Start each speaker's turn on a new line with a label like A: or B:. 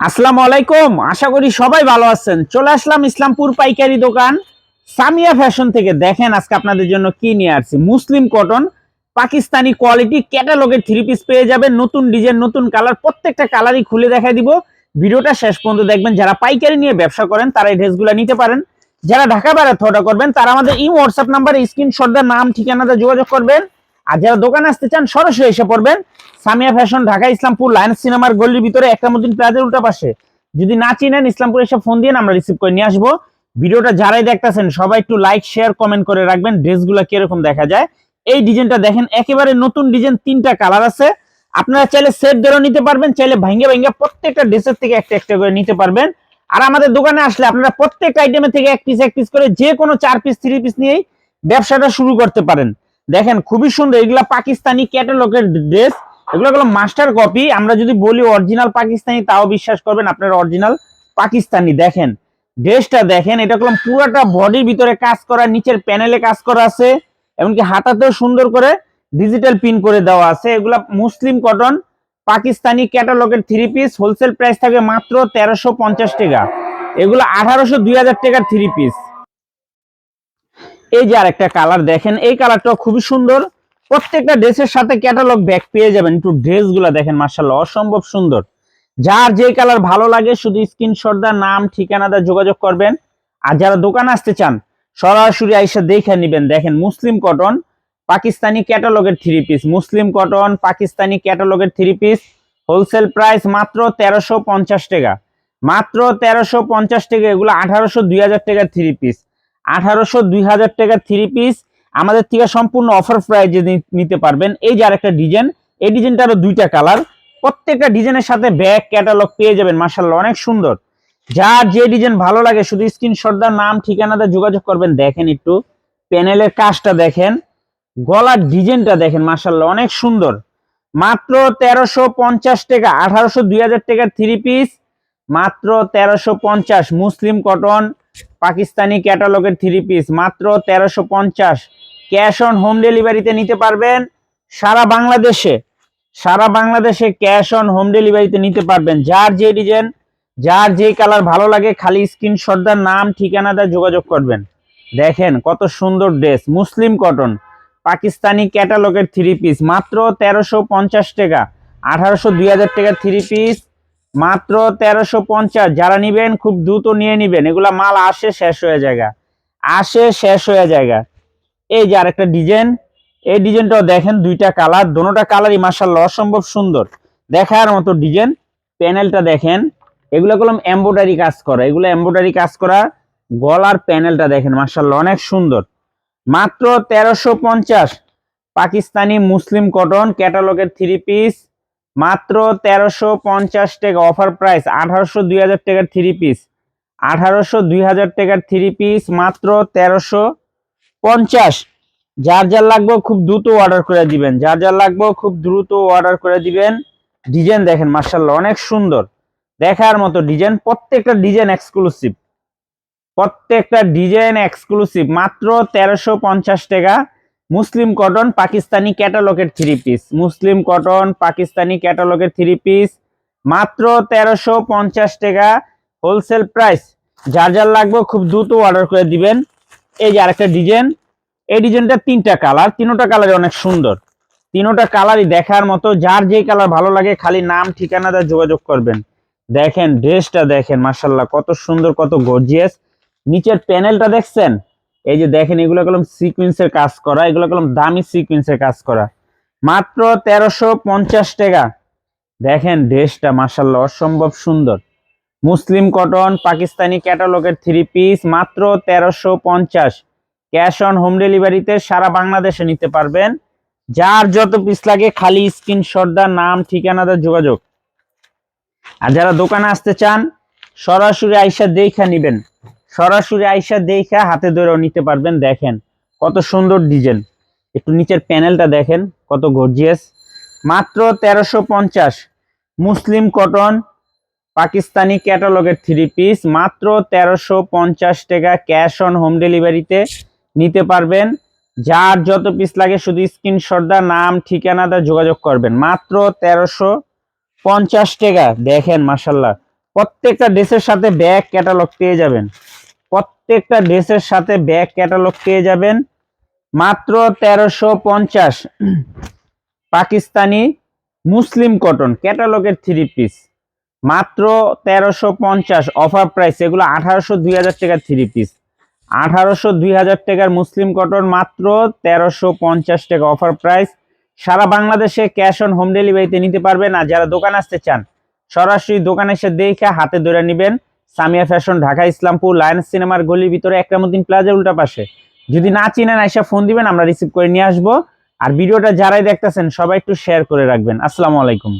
A: আসসালামু আলাইকুম। আশা করি সবাই ভালো আছেন। চলে আসলাম ইসলামপুর পাইকারি দোকান। সামিয়া ফ্যাশন থেকে দেখেন আজকে আপনাদের জন্য কি নিয়ে আসছি। মুসলিম কটন, পাকিস্তানি কোয়ালিটি, ক্যাটালগের থ্রি পিস পেয়ে যাবেন। নতুন ডিজাইন নতুন কালার প্রত্যেকটা কালারই খুলে দেখা দিব। ভিডিওটা শেষ পর্যন্ত দেখবেন। যারা পাইকারি নিয়ে ব্যবসা করেন, তারা এই ড্রেসগুলো নিতে পারেন। যারা ঢাকা বেড়াতে অর্ডার করবেন, তারা আমাদের এই হোয়াটসঅ্যাপ নাম্বারে স্ক্রিনশট দেওয়ার নাম, ঠিকানাতে যোগাযোগ করবেন। আর যারা দোকানে আসতে চান, সরাসরি এসে পড়বেন। সামিয়া ফ্যাশন ঢাকা ইসলামপুর, লায়ন্স সিনেমার গলির ভিতরে একটা মদিন প্লাজার উল্টা পাশে। যদি না চিনেন, ইসলামপুর এসে ফোন দিয়ে আমরা রিসিভ করে নিয়ে আসব। ভিডিওটা যারাই দেখতেছেন, সবাই একটু লাইক শেয়ার কমেন্ট করে রাখবেন, ড্রেসগুলো কীরকম দেখা যায়। এই ডিজাইনটা দেখেন, একেবারে নতুন ডিজাইন, তিনটা কালার আছে। আপনারা চাইলে সেট ধরেও নিতে পারবেন, চাইলে ভাঙ্গে ভাঙ্গে প্রত্যেকটা ড্রেসের থেকে একটা একটা করে নিতে পারবেন। আর আমাদের দোকানে আসলে আপনারা প্রত্যেকটা আইটেমের থেকে এক পিস এক পিস করে যে কোনো চার পিস থ্রি পিস নিয়েই ব্যবসাটা শুরু করতে পারেন। দেখেন খুবই সুন্দর, এগুলা পাকিস্তানি ক্যাটালগের ড্রেস এগুলো হলো মাস্টার কপি আমরা যদি বলি অরিজিনাল পাকিস্তানি, তাও বিশ্বাস করবেন আপনার অরিজিনাল পাকিস্তানি। দেখেন ড্রেসটা দেখেন, এটা হলো পুরোটা বডির ভিতরে কাজ করা, নিচের প্যানেলে কাজ করা আছে, এমনকি হাতাতেও সুন্দর করে ডিজিটাল পিন করে দেওয়া আছে। এগুলা মুসলিম কটন পাকিস্তানি ক্যাটালগের থ্রি পিস হোলসেল প্রাইস থাকে মাত্র তেরোশো পঞ্চাশ টাকা। এগুলো আঠারোশো দুই হাজার টাকার থ্রি পিস এই যে আরেকটা কালার দেখেন, এই কালারটা খুবই সুন্দর। প্রত্যেকটা ড্রেসের সাথে ক্যাটালগ ব্যাগ পেয়ে যাবেন, একটু ড্রেসগুলো দেখেন মার্শাল্লাহ অসম্ভব সুন্দর। যার যে কালার ভালো লাগে, শুধু স্ক্রিনশট দা নাম, ঠিকানা দা যোগাযোগ করবেন। আর যারা দোকানে আসতে চান, সরাসরি আইসা দেখে নেবেন। দেখেন, মুসলিম cotton Pakistani ক্যাটালগের three piece Muslim cotton Pakistani ক্যাটালগের three piece wholesale price মাত্র তেরোশো পঞ্চাশ টাকা। মাত্র তেরোশো পঞ্চাশ টাকা, এগুলো আঠারোশো দুই হাজার টাকার থ্রি পিস আঠারোশো দুই হাজার টাকার থ্রি পিস আমাদের থেকে সম্পূর্ণ অফার প্রাইজে নিতে পারবেন। এই যে আরেকটা ডিজাইন এই ডিজাইনটারও দুইটা কালার প্রত্যেকটা ডিজাইনের সাথে ব্যাগ ক্যাটালগ পেয়ে যাবেন মার্শাল্লাহ অনেক সুন্দর। যার যে ডিজাইন ভালো লাগে, শুধু স্ক্রিনশট দা নাম ঠিকানাতে যোগাযোগ করবেন। দেখেন একটু প্যানেলের কাজটা দেখেন, গলার ডিজাইনটা দেখেন মার্শাল্লাহ অনেক সুন্দর। মাত্র তেরোশো পঞ্চাশ টাকা, আঠারোশো দুই হাজার টাকার থ্রি পিস মাত্র তেরোশো পঞ্চাশ, মুসলিম কটন পাকিস্তানি ক্যাটালগের থ্রি পিস মাত্র তেরোশো পঞ্চাশ। ক্যাশ অন হোম ডেলিভারিতে নিতে পারবেন সারা বাংলাদেশে। সারা বাংলাদেশে ক্যাশ অন হোম ডেলিভারিতে নিতে পারবেন। যার যে ডিজাইন যার যে কালার ভালো লাগে, খালি স্ক্রিনশট দার নাম, ঠিকানা দা যোগাযোগ করবেন। দেখেন কত সুন্দর ড্রেস মুসলিম কটন পাকিস্তানি ক্যাটালগের থ্রি পিস মাত্র তেরোশো পঞ্চাশ টাকা। আঠারোশো দুই হাজার টাকার থ্রি পিস মাত্র তেরোশো পঞ্চাশ। যারা নিবেন, খুব দ্রুত নিয়ে নিবেন। এগুলা মাল আসে, শেষ হয়ে জায়গা। আসে, শেষ হয়ে জায়গা। এই যে আরেকটা ডিজাইন। এই ডিজাইনটাও দেখেন, দুইটা কালার। দোনোটা কালারই মাসাল্লাহ অসম্ভব সুন্দর। দেখার মতো ডিজাইন। প্যানেলটা দেখেন। এগুলো কলম এম্ব্রয়ডারি কাজ করা। এগুলো এম্ব্রয়ডারি কাজ করা। গলার প্যানেলটা দেখেন মাসাল্লাহ অনেক সুন্দর। মাত্র তেরোশো পঞ্চাশ। পাকিস্তানি, মুসলিম কটন, ক্যাটালগের থ্রি পিস। মাত্র তেরোশো পঞ্চাশ টাকা অফার প্রাইস আঠারোশো দুই হাজার টাকার থ্রি পিস আঠারোশো দুই হাজার টাকার থ্রি পিস মাত্র তেরোশো পঞ্চাশ। যার যার লাগবে খুব দ্রুত অর্ডার করে দিবেন। যার যার লাগবে খুব দ্রুত অর্ডার করে দিবেন। ডিজাইন দেখেন মার্শাল্লাহ অনেক সুন্দর। দেখার মতো ডিজাইন প্রত্যেকটা ডিজাইন এক্সক্লুসিভ প্রত্যেকটা ডিজাইন এক্সক্লুসিভ মাত্র তেরোশো পঞ্চাশ টাকা। মুসলিম cotton Pakistani ক্যাটালগের three piece muslin cotton Pakistani ক্যাটালগের three piece মাত্র তেরোশো পঞ্চাশ টাকা হোলসেল প্রাইস যার যার লাগবে খুব দ্রুত অর্ডার করে দিবেন। এই যে আরেকটা ডিজাইন এই ডিজাইনটা তিনটা কালার তিনোটা কালারই অনেক সুন্দর। তিনোটা কালারই দেখার মতো। যার যে কালার ভালো লাগে খালি নাম ঠিকানাটা যোগাযোগ করবেন। দেখেন ড্রেসটা দেখেন মার্শাল্লাহ কত সুন্দর, কত গর্জিয়াস নিচের প্যানেলটা দেখছেন? এই যে দেখেন, এগুলো কলম সিকুয়েন্সের কাজ করা, এগুলো কলম দামি সিকুয়েন্সের কাজ করা। মাত্র তেরোশো পঞ্চাশ টাকা। দেখেন, ড্রেসটা মার্শাল্লাহ অসম্ভব সুন্দর। মুসলিম কটন, পাকিস্তানি ক্যাটালগের থ্রি পিস মাত্র তেরোশো পঞ্চাশ। ক্যাশ অন হোম ডেলিভারিতে সারা বাংলাদেশে নিতে পারবেন। যার যত পিস লাগে, খালি স্ক্রিনশট দা নাম, ঠিকানা দা যোগাযোগ। আর যারা দোকানে আসতে চান, সরাসরি আইসা দেখা নিবেন। সরাসরি আইসা দেখা হাতে ধরেও নিতে পারবেন, দেখেন। কত সুন্দর ডিজাইন। একটু নিচের প্যানেলটা দেখেন, কত গর্জিয়াস মাত্র তেরোশো পঞ্চাশ। মুসলিম কটন পাকিস্তানি ক্যাটালগের থ্রি পিস মাত্র তেরোশো পঞ্চাশ টাকা ক্যাশ অন হোম ডেলিভারিতে নিতে পারবেন। যার যত পিস লাগে শুধু স্ক্রিনশট দা নাম, ঠিকানা দা যোগাযোগ করবেন। মাত্র তেরোশো পঞ্চাশ টাকা। দেখেন মাসাল্লাহ প্রত্যেকটা ড্রেসের সাথে ব্যাগ ক্যাটালগ পেয়ে যাবেন। প্রত্যেকটা ড্রেসের সাথে ব্যাগ ক্যাটালগ পেয়ে যাবেন। মাত্র তেরোশো পঞ্চাশ। পাকিস্তানি মুসলিম কটন, ক্যাটালগের থ্রি পিস। মাত্র তেরোশো পঞ্চাশ অফার প্রাইস, এগুলো আঠারোশো দুই হাজার টাকার থ্রি পিস। আঠারোশো দুই হাজার টাকার মুসলিম কটন, মাত্র তেরোশো পঞ্চাশ টাকা অফার প্রাইস। সারা বাংলাদেশে ক্যাশ অন হোম ডেলিভারিতে নিতে পারবেন। আর যারা দোকান আসতে চান, সরাসরি দোকানে এসে দেখে হাতে ধরে নেবেন। সামিয়া ফ্যাশন, ঢাকা, ইসলামপুর, লায়ন্স সিনেমার গলির ভিতরে একরামুদ্দিন প্লাজা উল্টা পাশে। যদি না চিনেন, আইসা ফোন দিবেন, আমরা রিসিভ করে নিয়ে আসব। আর ভিডিওটা যারাই দেখতেছেন, সবাই একটু শেয়ার করে রাখবেন। আসসালামু আলাইকুম।